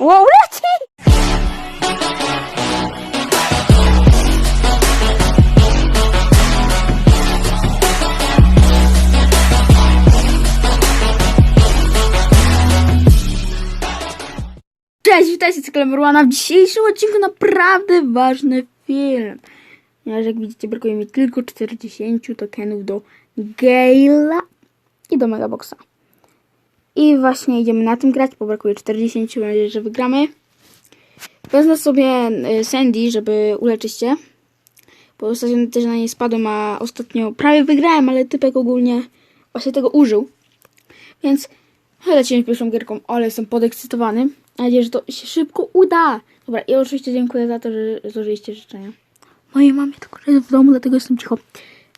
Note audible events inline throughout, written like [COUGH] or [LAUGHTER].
Leci! Cześć, witajcie, cykl Merłana. W dzisiejszym odcinku naprawdę ważny film. Ponieważ jak widzicie, brakuje mi tylko 40 tokenów do Gale'a i do Megaboxa. I właśnie idziemy na tym grać, bo brakuje 40, mam nadzieję, że wygramy. Wezmę sobie y, Sandy, żeby uleczyć się. Bo ostatnio też na niej spadłem, a ostatnio prawie wygrałem, ale typek ogólnie właśnie tego użył. Więc lecimy pierwszą gierką, ale jestem podekscytowany. Mam nadzieję, że to się szybko uda. Dobra, i oczywiście dziękuję za to, że złożyliście życzenia. Mojej mamie tylko jest w domu, dlatego jestem cicho.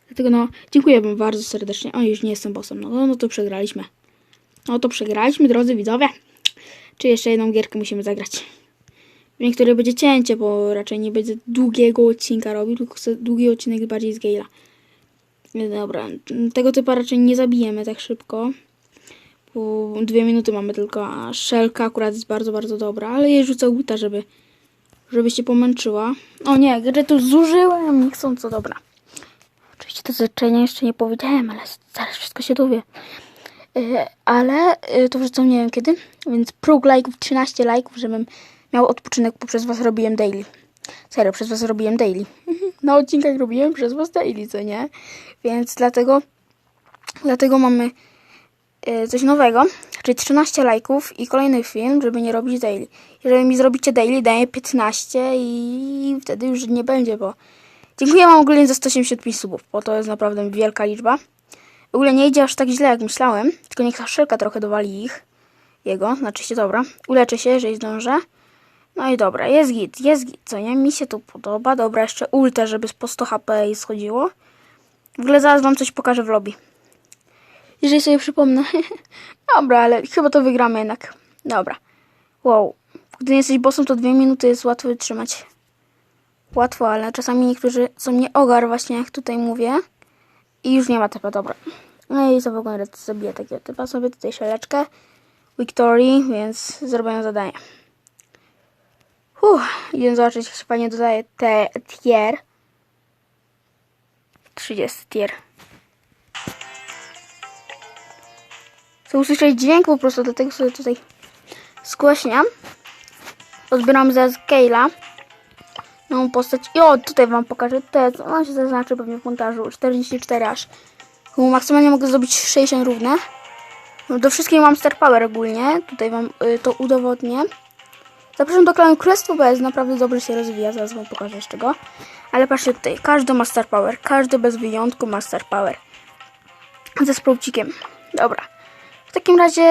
Dlatego no, dziękuję wam bardzo serdecznie. O, już nie jestem bossem. No, no, no to przegraliśmy. No to przegraliśmy, drodzy widzowie. Czy jeszcze jedną gierkę musimy zagrać? W niektórych będzie cięcie, bo raczej nie będzie długiego odcinka robił, tylko chcę długi odcinek bardziej z Gale'a. Nie, Dobra, tego typa raczej nie zabijemy tak szybko. Bo dwie minuty mamy tylko, a szelka akurat jest bardzo, bardzo dobra, ale jej rzucę ulta, żeby, żeby się pomęczyła. O nie, gry tu zużyłem niechcąco, dobra. Oczywiście to zaczęcie jeszcze nie powiedziałem, ale zaraz wszystko się dowie. Yy, ale yy, to wrzucam nie wiem kiedy, więc próg lajków 13 lajków, żebym miał odpoczynek, bo przez was robiłem daily. Serio, przez was robiłem daily. [LAUGHS] Na odcinkach robiłem przez was daily, co nie? Więc dlatego, dlatego mamy yy, coś nowego, czyli 13 lajków i kolejny film, żeby nie robić daily. Jeżeli mi zrobicie daily, daję 15 i wtedy już nie będzie, bo dziękuję wam ogólnie za 185 subów, bo to jest naprawdę wielka liczba. W ogóle nie idzie aż tak źle, jak myślałem. Tylko niech ta szelka trochę dowali ich. Jego, znaczy się dobra. Uleczę się, jeżeli zdążę. No i dobra, jest git, jest git, co nie? Mi się to podoba. Dobra, jeszcze ultę, żeby po 100 HP jej schodziło. W ogóle zaraz wam coś pokażę w lobby. Jeżeli sobie przypomnę. [LAUGHS] dobra, ale chyba to wygramy jednak. Dobra. Wow. Gdy jesteś bossem, to dwie minuty jest łatwo wytrzymać. Łatwo, ale czasami niektórzy są nie ogar, właśnie jak tutaj mówię. I już nie ma typa, dobra. No i za w ogóle zabiję takiego typa sobie, tutaj szeleczkę. Victory, więc zrobię zadanie. Uff, idę zobaczyć, jak się fajnie dodaje te tier. 30 tier. Chcę usłyszeć dźwięk po prostu, dlatego sobie tutaj zgłaśniam. Odbieram zaraz Kayla. Nową postać. I o, tutaj wam pokażę. Te, on się zaznaczy pewnie w montażu. 44 aż. Bo maksymalnie mogę zrobić 60 równe. No, do wszystkich mam Star Power ogólnie. Tutaj wam y, to udowodnię. Zapraszam do klanu Królestwo BS. Naprawdę dobrze się rozwija. Zaraz wam pokażę jeszcze go. Ale patrzcie tutaj. Każdy ma Star Power. Każdy bez wyjątku ma Star Power. Ze sproucikiem. Dobra. W takim razie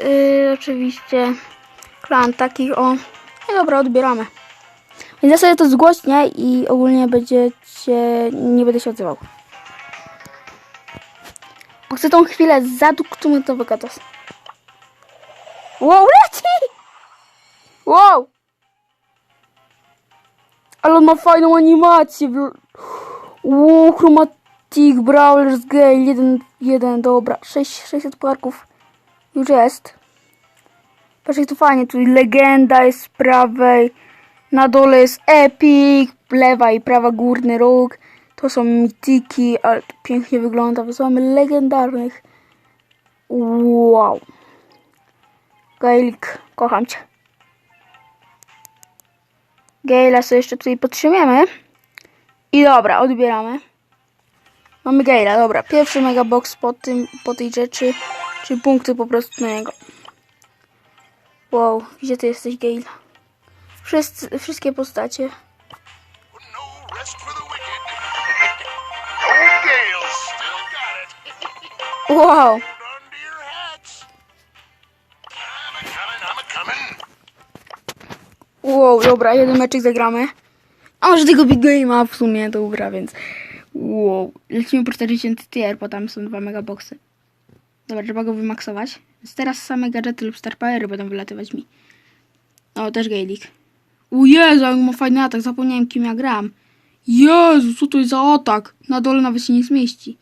y, oczywiście klan taki o. No dobra, odbieramy. Więc ja sobie to zgłośnię i ogólnie będziecie... nie będę się odzywał. Bo chcę tą chwilę zaduktumy to wygadas. Wow, leci! Wow! Ale on ma fajną animację. Wow, Chromatic Brawlers Gale 1, 1, dobra. 6, 600 parków już jest. Patrz jak to fajnie, tu legenda jest z prawej. Na dole jest Epic, lewa i prawa górny róg. To są mityki, ale to pięknie wygląda. Wysyłamy legendarnych. Wow. Gailik, kocham cię. Gaila sobie jeszcze tutaj podtrzymiemy. I dobra, odbieramy. Mamy Gaila, dobra. Pierwszy megabox po, tym, po tej rzeczy. Czyli punkty po prostu na niego. Wow, gdzie ty jesteś, Gail? Wszyscy, wszystkie postacie. No it. Wow! To. Wow, dobra, jeden meczek zagramy. A może tego Big Game'a w sumie, dobra, więc... Wow, lecimy po 40 tier, bo tam są dwa megaboxy. Dobra, trzeba go wymaksować. Więc teraz same gadżety lub star powery będą wylatywać mi. O, też Gailik. O Jezu, jak ma fajny atak, zapomniałem kim ja gram. Jezu, co to jest za atak? Na dole nawet się nie zmieści.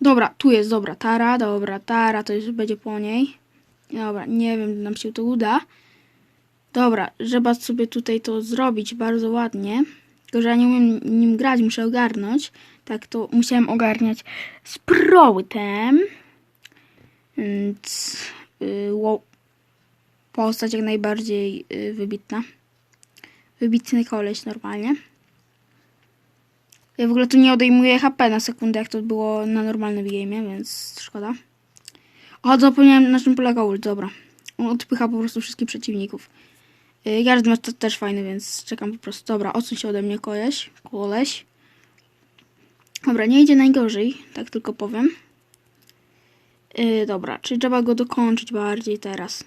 Dobra, tu jest, dobra, Tara, dobra, Tara, to już będzie po niej. Dobra, nie wiem, czy nam się to uda. Dobra, trzeba sobie tutaj to zrobić bardzo ładnie. Tylko, że ja nie umiem nim grać, muszę ogarnąć. Tak, to musiałem ogarniać z prołytem. Więc yy, wow. Postać jak najbardziej yy, wybitna. Wybitny koleś normalnie. Ja w ogóle tu nie odejmuję HP na sekundę, jak to było na normalnym game, więc szkoda. O, zapomniałem na czym polega ult, dobra. On odpycha po prostu wszystkich przeciwników. Gard ma to też fajny, więc czekam po prostu. Dobra, odsuń się ode mnie koleś. Koleś. Dobra, nie idzie najgorzej, tak tylko powiem. Yy, dobra, czyli trzeba go dokończyć bardziej teraz.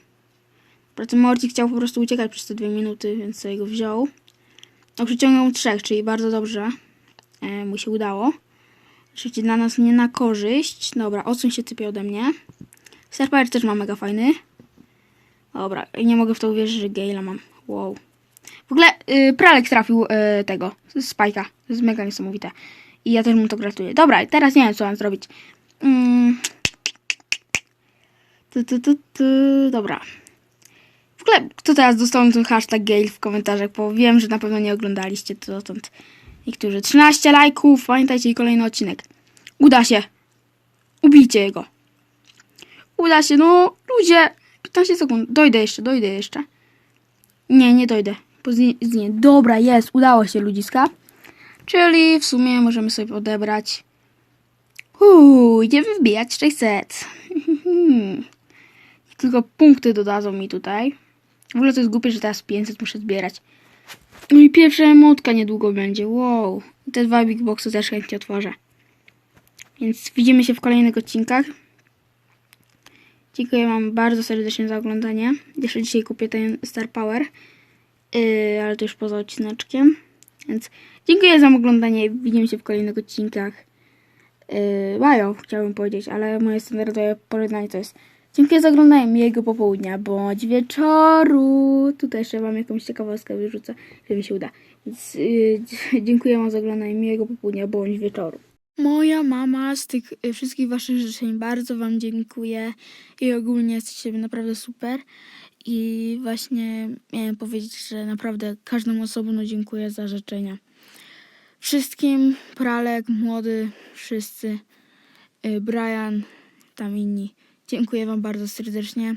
Ten Morty chciał po prostu uciekać przez te dwie minuty, więc sobie go wziął. No, przyciągnął trzech, czyli bardzo dobrze e, mu się udało. Oczywiście dla nas nie na korzyść. Dobra, odsuń się typie ode mnie. Serpaer też ma mega fajny. Dobra, nie mogę w to uwierzyć, że Gale'a mam. Wow. W ogóle y, Pralek trafił y, tego, Spajka. To jest mega niesamowite. I ja też mu to gratuluję. Dobra, teraz nie wiem, co mam zrobić. Mm. Tu, tu, tu, tu. Dobra. W ogóle, kto teraz dostał ten hashtag Gale w komentarzach, bo wiem, że na pewno nie oglądaliście to dotąd. Niektórzy. 13 lajków, pamiętajcie i kolejny odcinek. Uda się. Ubijcie go. Uda się, no ludzie. 15 sekund. Dojdę jeszcze, dojdę jeszcze. Nie, nie dojdę. Znie. Dobra, jest, udało się ludziska. Czyli w sumie możemy sobie odebrać. Uuu, idziemy wbijać 600. Tylko punkty dodadzą mi tutaj. W ogóle to jest głupie, że teraz 500 muszę zbierać. No i pierwsza emotka niedługo będzie. Wow. Te dwa big boxy też chętnie otworzę. Więc widzimy się w kolejnych odcinkach. Dziękuję Wam bardzo serdecznie za oglądanie. Jeszcze dzisiaj kupię ten Star Power. Yy, ale to już poza odcineczkiem. Więc dziękuję za oglądanie. Widzimy się w kolejnych odcinkach. Yy, mają, chciałbym powiedzieć, ale moje standardowe pożegnanie to jest Dziękuję za oglądanie miłego popołudnia bądź wieczoru. Tutaj jeszcze Wam jakąś ciekawostkę wyrzucę, że mi się uda. Więc yy, [LAUGHS] dziękuję Wam za oglądanie miłego popołudnia bądź wieczoru. Moja mama z tych y, wszystkich Waszych życzeń bardzo Wam dziękuję i ogólnie jesteście naprawdę super. I właśnie miałem powiedzieć, że naprawdę każdemu osobno dziękuję za życzenia. Wszystkim, Pralek, Młody, wszyscy, y, Brian, tam inni. Dziękuję Wam bardzo serdecznie.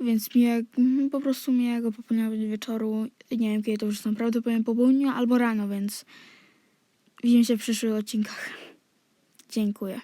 Więc miłego, po prostu miłego popołudnia wieczoru. Nie wiem kiedy to już naprawdę powiem po południu albo rano, więc widzimy się w przyszłych odcinkach. Dziękuję.